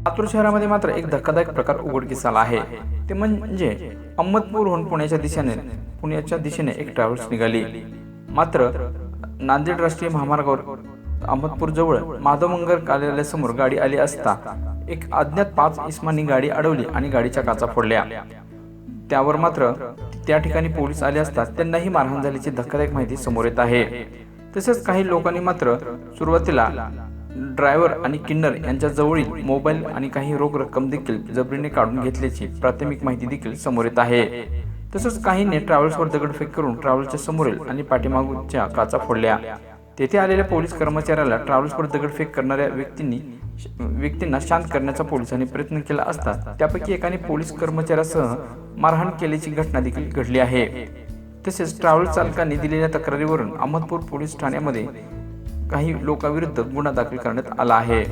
लातूर शहरामध्ये मात्र एक धक्कादायक प्रकार उघडकीस आला आहे. ते म्हणजे अहमदपूरहून पुण्याच्या दिशेने पुण्याच्या दिशेने एक ट्रॅव्हल्स निघाली. मात्र नांदेड राष्ट्रीय महामार्गावर अहमदपूर जवळ माधव मंगल कार्यालयासमोर गाडी आली असता एक अज्ञात पाच इस्मांनी गाडी अडवली आणि गाडीच्या काचा फोडल्या. त्यावर मात्र त्या ठिकाणी पोलीस आले असता त्यांनाही मारहाण झाल्याची धक्कादायक माहिती समोर येत आहे. तसेच काही लोकांनी मात्र सुरुवातीला ड्रायव्हर आणि किन्नर यांच्या जवळील मोबाईल आणि काही रोख रक्कम देखील जबरीने काढून घेतल्याची प्राथमिक माहिती देखील समोर येत आहे. तसंच काहींनी ट्रॅव्हल्सवर दगडफेक करून ट्रॅव्हल्सच्या समोरील आणि पाठीमागूच्या काचा फोडल्या. तेथे आलेल्या पोलीस कर्मचाऱ्याला ट्रॅव्हल्सवर दगडफेक करणाऱ्या व्यक्तींनी व्यक्तींना शांत करण्याचा पोलिसांनी प्रयत्न केला असता त्यापैकी एकाने पोलीस कर्मचाऱ्यासह मारहाण केल्याची घटना देखील घडली आहे. तसेच ट्रॅव्हल चालकांनी दिलेल्या तक्रारीवरून अहमदपूर पोलीस ठाण्यामध्ये काही लोकांविरुद्ध गुन्हा दाखल करण्यात आला आहे.